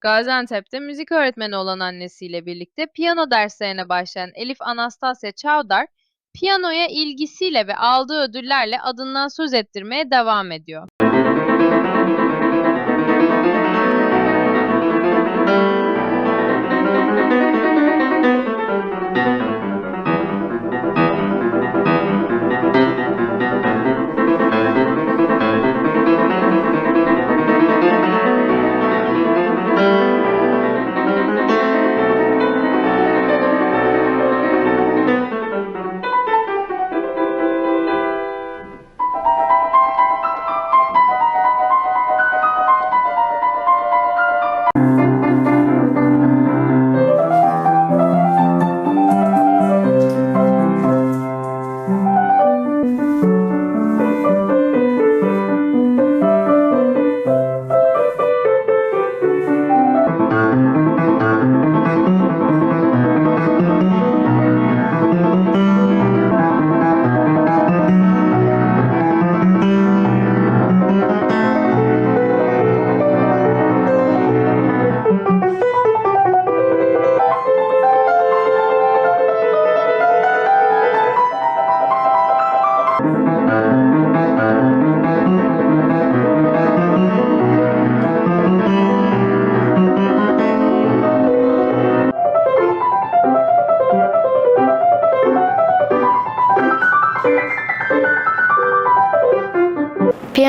Gaziantep'te müzik öğretmeni olan annesiyle birlikte piyano derslerine başlayan Elif Anastasya Çavdar, piyanoya ilgisiyle ve aldığı ödüllerle adından söz ettirmeye devam ediyor.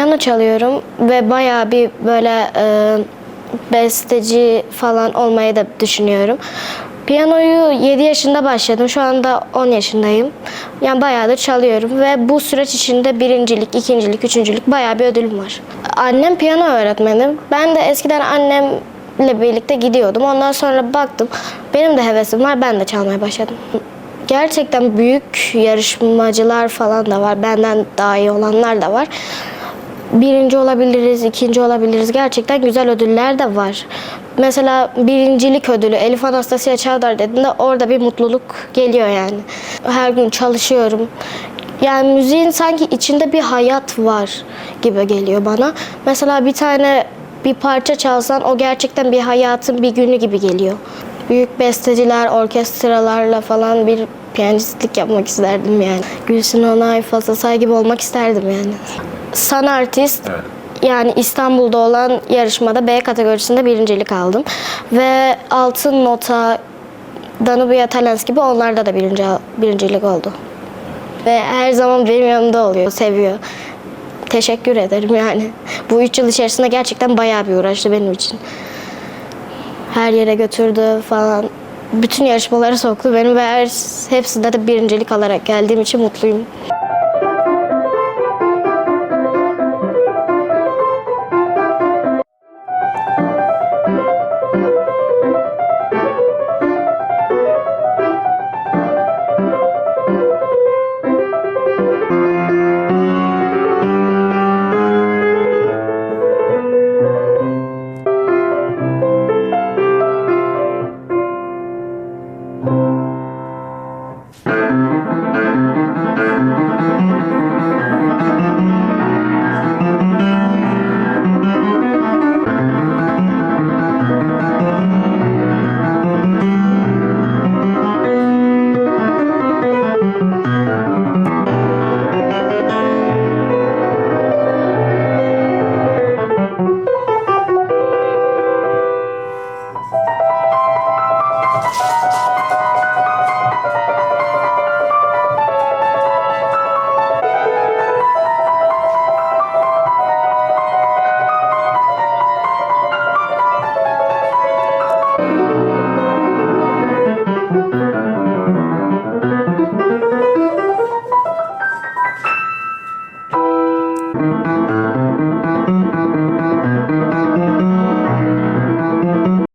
Piyano çalıyorum ve bayağı bir böyle e, besteci falan olmayı da düşünüyorum. Piyanoyu 7 yaşında başladım. Şu anda 10 yaşındayım. Yani bayağıdır çalıyorum ve bu süreç içinde birincilik, ikincilik, üçüncülük bayağı bir ödülüm var. Annem piyano öğretmeni. Ben de eskiden annemle birlikte gidiyordum. Ondan sonra baktım benim de hevesim var. Ben de çalmaya başladım. Gerçekten büyük yarışmacılar falan da var. Benden daha iyi olanlar da var. Birinci olabiliriz, ikinci olabiliriz. Gerçekten güzel ödüller de var. Mesela birincilik ödülü Elif Anastasya Çağdar dediğinde orada bir mutluluk geliyor yani. Her gün çalışıyorum. Yani müziğin sanki içinde bir hayat var gibi geliyor bana. Mesela bir tane bir parça çalsan o gerçekten bir hayatın bir günü gibi geliyor. Büyük besteciler, orkestralarla falan bir piyanistlik yapmak isterdim yani. Gülsün Onay, Fazla Say gibi olmak isterdim yani. San artist Evet. yani İstanbul'da olan yarışmada B kategorisinde birincilik aldım. Ve Altın Nota, Danubia Talents gibi onlarda da birinci, birincilik oldu. Ve her zaman benim yanımda oluyor, seviyor. Teşekkür ederim yani. Bu üç yıl içerisinde gerçekten bayağı bir uğraştı benim için. Her yere götürdü falan. Bütün yarışmalara soktu beni ve her, hepsinde de birincilik alarak geldiğim için mutluyum.